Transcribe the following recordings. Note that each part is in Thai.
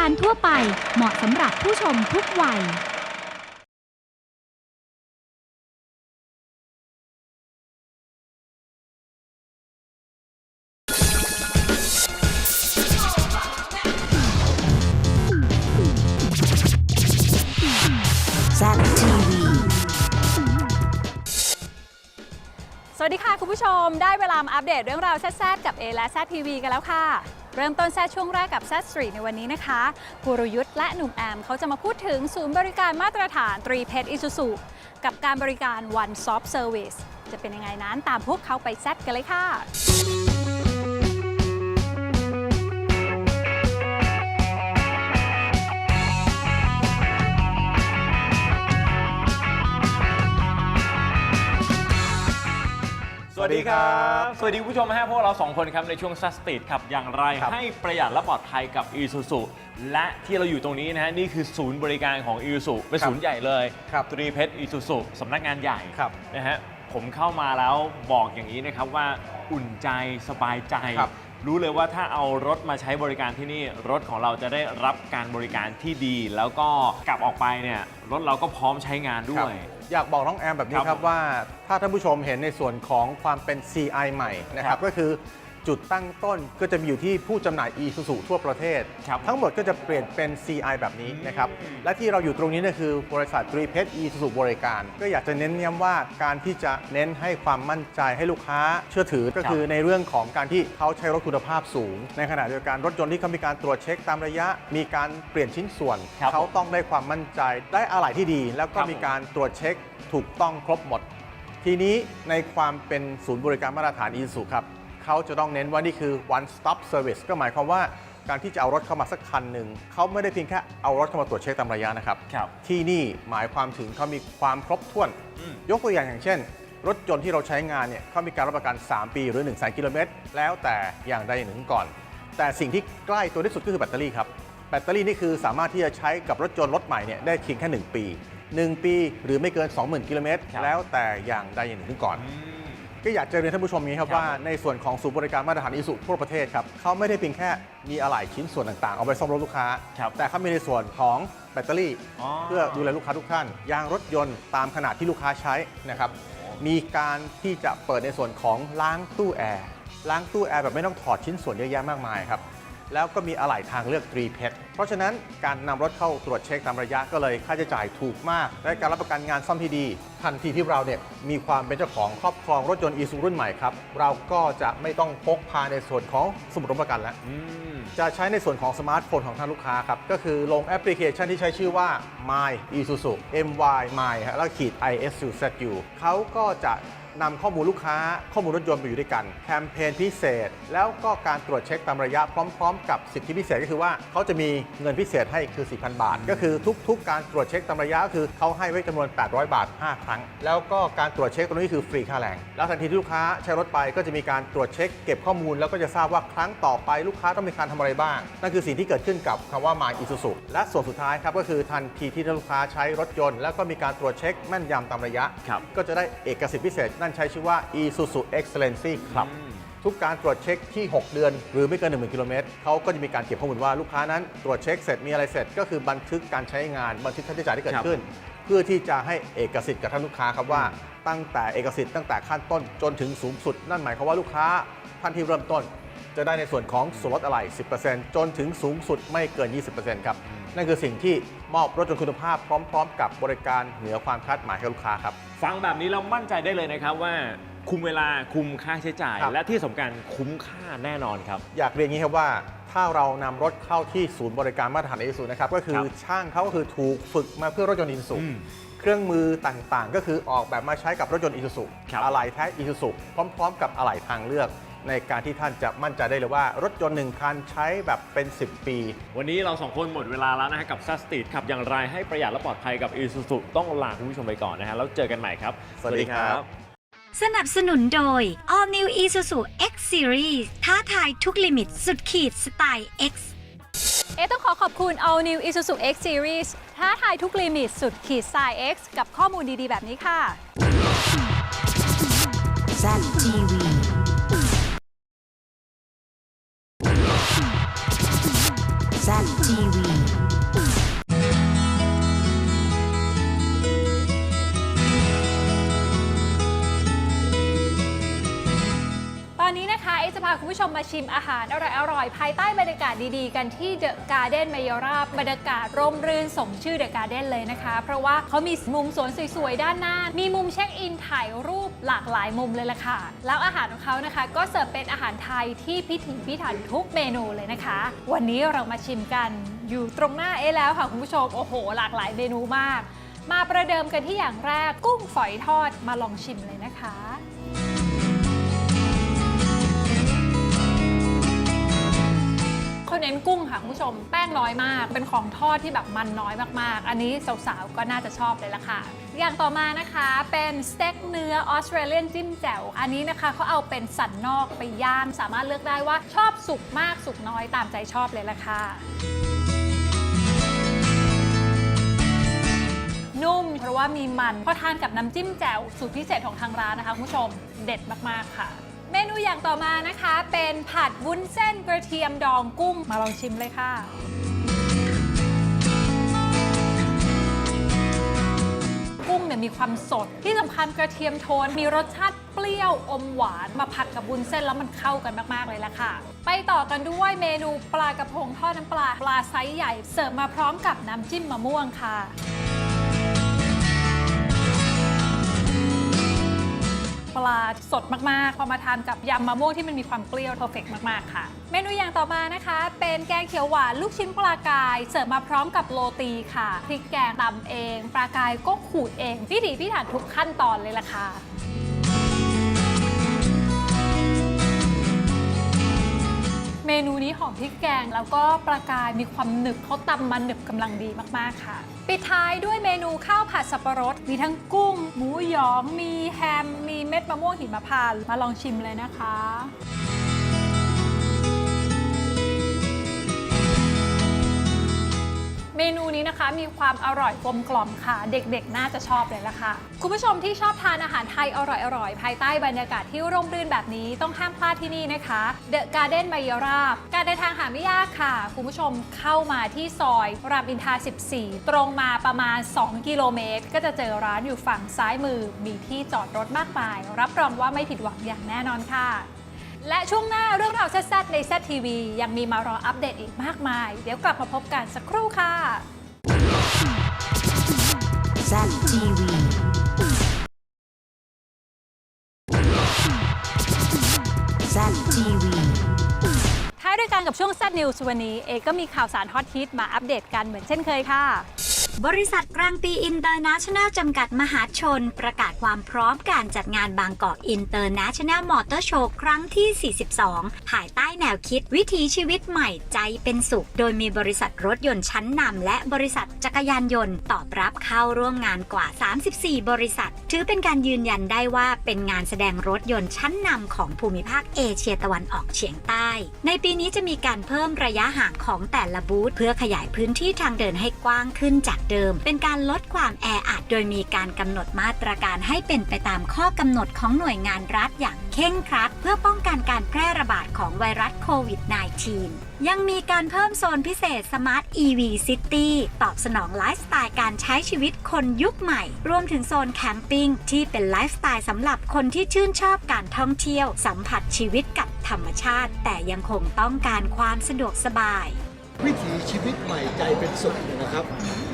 การทั่วไปเหมาะสำหรับผู้ชมทุกวัย Zap TV. สวัสดีค่ะ คุณผู้ชมได้เวลามาอัปเดตเรื่องราวแซ่ดๆกับ A และ Z TV กันแล้วค่ะ เริ่มต้นแซ่ดช่วงแรกกับแซสตรีในวันนี้นะคะกุรยุทธ์และหนุ่มแอมเขาจะมาพูดถึงศูนย์บริการมาตรฐานตรีเพชรอิซูซุกับการบริการ One Stop Service จะเป็นยังไงนั้นตามพวกเขาไปแซดกันเลยค่ะ ดีครับ สวัสดีคุณผู้ชมนะฮะพวกเราสองคนครับ ในช่วงซัสติดครับอย่างไรครับให้ประหยัดและปลอดภัยกับ i s u z u และที่เราอยู่ตรงนี้นะฮะ นี่คือศูนย์บริการของ i s u z u เป็นครับศูนย์ใหญ่เลยครับตรีเพชร i s u z u สำนักงานใหญ่ครับนะฮะผมเข้ามาแล้วบอกอย่างนี้นะครับว่าอุ่นใจสบายใจครับรู้เลยว่าถ้าเอารถมาใช้บริการที่นี่ รถของเราจะได้รับการบริการที่ดี แล้วก็กลับออกไปเนี่ยรถเราก็พร้อมใช้งานด้วย อยากบอกน้องแอมแบบนี้ครับครับว่า ถ้าท่านผู้ชมเห็นในส่วนของความเป็น CI ใหม่นะคครัรับบก็คือจุดตั้งต้นก็จะมีอยู่ที่ผู้จำหน่าย Isuzu ทั่วประเทศ ครับทั้งหมดก็จะเปลี่ยนเป็น CI แบบนี้นะครับอืมและที่เราอยู่ตรงนี้เนี่ยคือบริษัทตรีเพชร Isuzu บริการ ก็อยากจะเน้นย้ำว่าการที่จะเน้นให้ความมั่นใจให้ลูกค้าเชื่อถือก็คือในเรื่องของการที่เขาใช้รถคุณภาพสูง ในขณะเดียวกันรถยนต์ที่เขามีการตรวจเช็คตามระยะ มีการเปลี่ยนชิ้นส่วน ครับ เขาต้องได้ความมั่นใจได้อะไหล่ที่ดี แล้วก็ครับมีการตรวจเช็คถูกต้องครบหมด ทีนี้ในความเป็นศูนย์บริการมาตรฐานอีซูครับเขาจะต้องเน้นว่านี่คือ one stop service ก็หมายความว่าการที่จะเอารถเข้ามาสักคันหนึ่งเขาไม่ได้เพียงแค่เอารถเข้ามาตรวจเช็คตามระยะนะครับ ครับ ที่นี่หมายความถึงเขามีความครบถ้วน อืม ยกตัวอย่างอย่างเช่น รถยนต์ที่เราใช้งานเนี่ยเขามีการรับประกัน 3 ปีหรือ 1 0 0 0 0กิโลเมตรแล้วแต่อย่างใดอย่างหนึ่งก่อน แต่สิ่งที่ใกล้ตัวที่สุดก็คือแบตเตอรี่ครับ แบตเตอรี่นี่คือสามารถที่จะใช้กับรถยนต์รถใหม่เนี่ยได้เพียงแค่ 1 ปี 1 ปีหรือไม่เกิน 20,000 กิโลเมตรครับ แล้วแต่อย่างใดอย่างหนึ่งก่อน อืม ก็อยากจะเรียนท่านผู้ชมนี้ครับครับว่าในส่วนของศูนย์บริการมาตรฐานอิสุทั่วประเทศครับเขาไม่ได้เพียงแค่มีอะไหล่ชิ้นส่วนต่างๆ เอาไปซ่อมรถลูกค้า ครับแต่เขามีในส่วนของแบตเตอรี่ อ๋อเพื่อดูแลลูกค้าทุกท่าน ยางรถยนต์ตามขนาดที่ลูกค้าใช้นะครับมีการที่จะเปิดในส่วนของล้างตู้แอร์ล้างตู้แอร์แบบไม่ต้องถอดชิ้นส่วนเยอะแยะมากมายครับ แล้วก็มีอะไหล่ทางเลือกตรีเพชรเพราะฉะนั้นการนำรถเข้าตรวจเช็คตามระยะก็เลยค่าใช้จ่ายถูกมาก และการรับประกันงานซ่อมที่ดี ทันทีที่เราเนี่ยมีความเป็นเจ้าของครอบครองรถยนต์อีซูรุ่นใหม่ครับ เราก็จะไม่ต้องพกพาในส่วนของสมุดรับประกันแล้ว อืม จะใช้ในส่วนของสมาร์ทโฟนของท่านลูกค้าครับ ก็คือลงแอปพลิเคชันที่ใช้ชื่อว่า My Isuzu My My ฮะแล้วขีด ISUZU เขาก็จะ นำข้อมูลลูกค้า ข้อมูลรถยนต์ไปอยู่ด้วยกัน แคมเปญพิเศษ แล้วก็การตรวจเช็คตามระยะพร้อม ๆ กับสิทธิพิเศษก็คือว่าเขาจะมีเงินพิเศษให้คือ 4,000 บาท ก็คือทุก ๆ การตรวจเช็คตามระยะก็คือเขาให้ไว้จำนวน 800 บาท 5 ครั้ง แล้วก็การตรวจเช็คตรงนี้คือฟรีค่าแรง แล้วทันทีที่ลูกค้าใช้รถไปก็จะมีการตรวจเช็คเก็บข้อมูล แล้วก็จะทราบว่าครั้งต่อไปลูกค้าต้องมีการทำอะไรบ้าง นั่นคือสิ่งที่เกิดขึ้นกับคำว่า My Isuzu และส่วนสุดท้ายครับก็คือทันทีที่ลูกค้าใช้รถยนต์ แล้วก็มีการตรวจเช็คแม่นยำตามระยะครับก็จะได้เอกสิทธิพิเศษนั่นใช้ชื่อว่า Isuzu Excellency Club อืมทุกการตรวจเช็คที่ 6 เดือน หรือไม่เกิน 1 0,000 กิโลเมตรเขาก็จะมีการเก็บข้อมูลว่าลูกค้านั้นตรวจเช็คเสร็จมีอะไรเสร็จ ก็คือบันทึกการใช้งานบันทึกค่าใช้จ่ายที่เกิคดรับขึ้น เพื่อที่จะให้เอกสิทธิ์กับท่านลูกค้าครับว่าตั้งแต่เอกสิทธิ์ตั้งแต่ขั้นต้นจนถึงสูงสุด นั่นหมายความว่าลูกค้าท่านที่เริ่มต้น จะได้ในส่วนของส่วนลดอะไหล่10%จนถึงสูงสุดไม่เกิน 20%ครับ นั่นคือสิ่งที่มอบรถยนต์คุณภาพพร้อม ๆ กับบริการเหนือความคาดหมายให้ลูกค้าครับ ฟังแบบนี้เรามั่นใจได้เลยนะครับว่าคุมเวลาคุมค่าใช้จ่าย ครับ และที่สำคัญคุ้มค่าแน่นอนครับ อยากเรียนอย่างนี้ครับว่า ถ้าเรานำรถเข้าที่ศูนย์บริการมาตรฐานอิสุนะครับ ก็คือครับช่างเขาก็คือถูกฝึกมาเพื่อรถยนต์อิสุอืมเครื่องมือต่างๆ ก็คือออกแบบมาใช้กับรถยนต์อิสุครับ อะไหล่แท้อิสุพร้อม ๆ กับอะไหล่ทางเลือก ในการที่ท่านจะมั่นใจได้เลยว่ารถยนต์หนึ่งคันใช้แบบเป็น 10 ปี วันนี้เราสองคนหมดเวลาแล้วนะฮะกับซัสติดขับอย่างไรให้ประหยัดและปลอดภัยกับ i s u z u ต้องลาคุณผู้ชมไปก่อนนะฮะแล้วเจอกันใหม่ครับ สวัสดีครับ สนับสนุนโดย All New Isuzu X Series ท้าทายทุกลิมิตสุดขีดสไตล์ X เอะต้องขอขอบคุณ All New Isuzu X Series ท้าทายทุกลิมิตสุดขีดสาย X กับข้อมูลดี ๆ แบบนี้ค่ะ Zap TV. ผู้ชมมาชิมอาหารอร่อยๆ ภายใต้บรรยากาศดีๆ กันที่เดอะการ์เด้นมายอราบบรรยากาศร่มรื่นสมชื่อเดอะการ์เด้นเลยนะคะ เพราะว่าเขามีมุมสวนสวยๆ ด้านหน้า มีมุมเช็คอินถ่ายรูปหลากหลายมุมเลยล่ะค่ะ แล้วอาหารของเขานะคะ ก็เสิร์ฟเป็นอาหารไทยที่พิถีพิถันทุกเมนูเลยนะคะ วันนี้เรามาชิมกันอยู่ตรงหน้าเอะแล้วค่ะคุณผู้ชมโอ้โห หลากหลายเมนูมาก มาประเดิมกันที่อย่างแรกกุ้งฝอยทอดมาลองชิมเลยนะคะ เขาเน้นกุ้งค่ะคุณผู้ชม แป้งน้อยมาก เป็นของทอดที่แบบมันน้อยมากๆ อันนี้สาวๆ ก็น่าจะชอบเลยละค่ะ อย่างต่อมานะคะเป็นสเต็กเนื้อออสเตรเลียนจิ้มแจ่ว อันนี้นะคะเขาเอาเป็นสันนอกไปย่าง สามารถเลือกได้ว่าชอบสุกมากสุกน้อยตามใจชอบเลยละค่ะนุ่มเพราะว่ามีมันพอทานกับน้ำจิ้มแจ่วสูตรพิเศษของทางร้านนะคะคุณผู้ชมเด็ดมากๆค่ะ เมนูอย่างต่อมานะคะ เป็นผัดวุ้นเส้นกระเทียมดองกุ้งมาลองชิมเลยค่ะ กุ้งเนี่ยมีความสดที่สำคัญกระเทียมโทนมีรสชาติเปรี้ยวอมหวานมาผัดกับวุ้นเส้นแล้วมันเข้ากันมาก ๆ เลยละค่ะ ไปต่อกันด้วยเมนูปลากระพงทอดน้ำปลาปลาไซส์ใหญ่ เสิร์ฟมาพร้อมกับน้ำจิ้มมะม่วงค่ะ ปลาสดมากๆ พอมาทานกับยำมะม่วงที่มันมีความเปรี้ยวเพอร์เฟกมากๆค่ะ เมนูอย่างต่อมานะคะ เป็นแกงเขียวหวานลูกชิ้นปลากาย เสิร์ฟมาพร้อมกับโรตีค่ะพริกแกงตำเอง ปลากายก็ขูดเองพิถีพิถันทุกขั้นตอนเลยล่ะค่ะ หอมพริกแกง แล้วก็ปลากายมีความหนึบเขาตำมันหนึบกำลังดีมากๆค่ะ ปิดท้ายด้วยเมนูข้าวผัดสับปะรด มีทั้งกุ้ง หมูหยอง มีแฮม มีเม็ดมะม่วงหิมพานต์มาลองชิมเลยนะคะ เมนูนี้นะคะมีความอร่อยกลมกล่อมค่ะ เด็กๆ น่าจะชอบเลยละค่ะ คุณผู้ชมที่ชอบทานอาหารไทยอร่อยๆ ภายใต้บรรยากาศที่ร่มรื่นแบบนี้ต้องห้ามพลาดที่นี่นะคะ The Garden มายราบการเดินทางหาไม่ยากค่ะ คุณผู้ชมเข้ามาที่ซอยรามอินทรา14 ตรงมาประมาณ 2 กิโลเมตร ก็จะเจอร้านอยู่ฝั่งซ้ายมือ มีที่จอดรถมากมาย รับรองว่าไม่ผิดหวังอย่างแน่นอนค่ะ และช่วงหน้าเรื่องราวแซ่บๆในแซทีวียังมีมารออัปเดตอีกมากมาย เดี๋ยวกลับมาพบกันสักครู่ค่ะ Zap TV. Zap TV. ท้ายด้วยกันกับช่วง Z News วันนี้ เอก็มีข่าวสารฮอตฮิตมาอัปเดตกันเหมือนเช่นเคยค่ะ บริษัทกลางปีอินเตอร์เนชั่นแนลจำกัดมหาชน ประกาศความพร้อมการจัดงานบางกอกอินเตอร์เนชั่นแนลมอเตอร์โชว์ครั้งที่ 42 ภายใต้แนวคิดวิถีชีวิตใหม่ใจเป็นสุข โดยมีบริษัทรถยนต์ชั้นนำและบริษัทจักรยานยนต์ตอบรับเข้าร่วมงานกว่า 34 บริษัท ถือเป็นการยืนยันได้ว่าเป็นงานแสดงรถยนต์ชั้นนำของภูมิภาคเอเชียตะวันออกเฉียงใต้ ในปีนี้จะมีการเพิ่มระยะห่างของแต่ละบูธเพื่อขยายพื้นที่ทางเดินให้กว้างขึ้นจากเดิม เป็นการลดความแออัด โดยมีการกำหนดมาตรการให้เป็นไปตามข้อกำหนดของหน่วยงานรัฐอย่างเคร่งครัด เพื่อป้องกันการแพร่ระบาดของไวรัสโควิด -19 ยังมีการเพิ่มโซนพิเศษ Smart EV City ตอบสนองไลฟ์สไตล์การใช้ชีวิตคนยุคใหม่ รวมถึงโซนแคมปิ้งที่เป็นไลฟ์สไตล์สำหรับคนที่ชื่นชอบการท่องเที่ยว สัมผัสชีวิตกับธรรมชาติ แต่ยังคงต้องการความสะดวกสบาย วิถีชีวิตใหม่ใจเป็นสุขนะครับ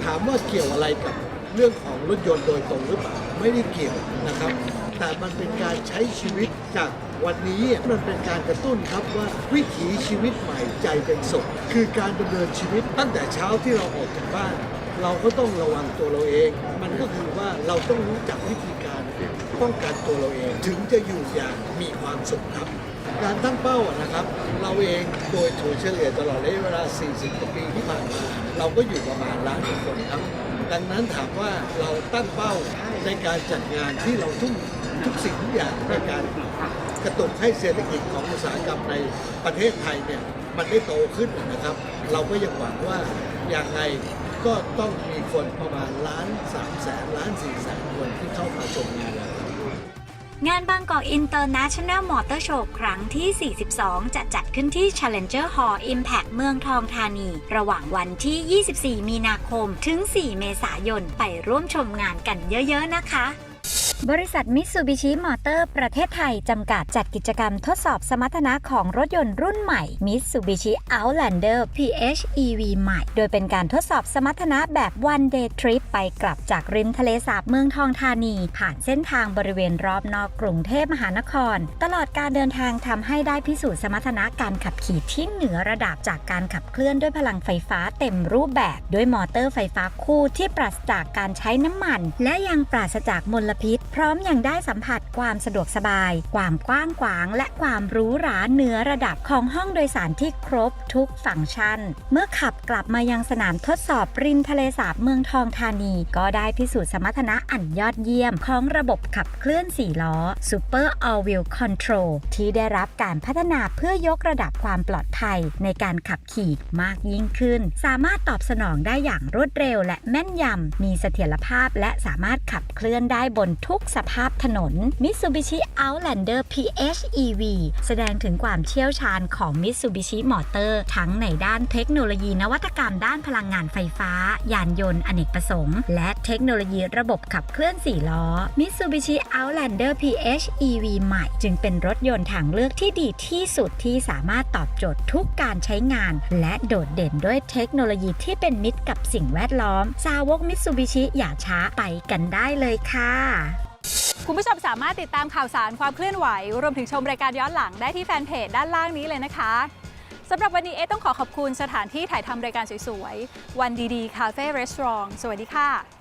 ถามว่าเกี่ยวอะไรกับเรื่องของรถยนต์โดยตรงหรือเปล่าไม่ได้เกี่ยวนะครับ แต่มันเป็นการใช้ชีวิตจากวันนี้มันเป็นการกระตุ้นครับว่าวิถีชีวิตใหม่ใจเป็นสุขคือการดำเนินชีวิตตั้งแต่เช้าที่เราออกจากบ้าน เราก็ต้องระวังตัวเราเอง มันก็คือว่าเราต้องรู้จักวิธีการป้องกันตัวเราเอง ถึงจะอยู่อย่างมีความสุขครับ การตั้งเป้านะครับ เราเองโดยถัวเฉลี่ยตลอดระยะเวลา 40กว่าปีที่ผ่านมา เราก็อยู่ประมาณล้านคนครับ ดังนั้นถามว่าเราตั้งเป้าในการจัดงานที่เราทุ่มทุกสิ่งทุกอย่างในการกระตุ้นให้เศรษฐกิจของอุตสาหกรรมในประเทศไทยเนี่ยมันได้โตขึ้นนะครับ เราก็ยังหวังว่าอย่างไรก็ต้องมีคนประมาณล้านสามแสนล้านสี่แสนคนที่เข้ามาชมงานเรา งานบางกอกอินเตอร์เนชั่นแนลมอเตอร์โชว์ครั้งที่ 42 จะจัดขึ้นที่ Challenger Hall Impact เมืองทองธานี ระหว่างวันที่ 24 มีนาคม ถึง 4 เมษายน ไปร่วมชมงานกันเยอะ ๆ นะคะ บริษัทมิตซูบิชิมอเตอร์ประเทศไทย จำกัดจัดกิจกรรมทดสอบสมรรถนะของรถยนต์รุ่นใหม่ Mitsubishi Outlander PHEV ใหม่ โดยเป็นการทดสอบสมรรถนะแบบ one day trip ไปกลับจากริมทะเลสาบเมืองทองธานี ผ่านเส้นทางบริเวณรอบนอกกรุงเทพมหานคร ตลอดการเดินทางทำให้ได้พิสูจน์สมรรถนะการขับขี่ที่เหนือระดับจากการขับเคลื่อนด้วยพลังไฟฟ้าเต็มรูปแบบด้วยมอเตอร์ไฟฟ้าคู่ที่ปราศจากการใช้น้ำมัน และยังปราศจากมลพิษพร้อมอยังได้สัมผัสความสะดวกสบาย ความกว้างขวาง และความหรูหราเหนือระดับของห้องโดยสารที่ครบทุกฟังก์ชัน เมื่อขับกลับมายังสนามทดสอบริมทะเลสาบเมืองทองธานี ก็ได้พิสูจน์สมรรถนะอันยอดเยี่ยมของระบบขับเคลื่อน 4 ล้อ Super All Wheel Control ที่ได้รับการพัฒนาเพื่อยกระดับความปลอดภัยในการขับขี่มากยิ่งขึ้น สามารถตอบสนองได้อย่างรวดเร็วและแม่นยำมีเสถียรภาพและสามารถขับเคลื่อนได้บนทุกสภาพถนน Mitsubishi Outlander PHEV แสดงถึงความเชี่ยวชาญของ Mitsubishi Motor ทั้งในด้านเทคโนโลยีนวัตกรรมด้านพลังงานไฟฟ้า ยานยนต์อเนกประสงค์ และเทคโนโลยีระบบขับเคลื่อน4ล้อ Mitsubishi Outlander PHEV ใหม่ จึงเป็นรถยนต์ทางเลือกที่ดีที่สุดที่สามารถตอบโจทย์ทุกการใช้งาน และโดดเด่นด้วยเทคโนโลยีที่เป็นมิตรกับสิ่งแวดล้อม สาวก Mitsubishi อย่าช้าไปกันได้เลยค่ะ คุณผู้ชมสามารถติดตามข่าวสารความเคลื่อนไหว รวมถึงชมรายการย้อนหลังได้ที่แฟนเพจด้านล่างนี้เลยนะคะสำหรับวันนี้เอะต้องขอขอบคุณสถานที่ถ่ายทำรายการสวยๆ วันดีๆ คาเฟ่รีสอร์ทสวัสดีค่ะ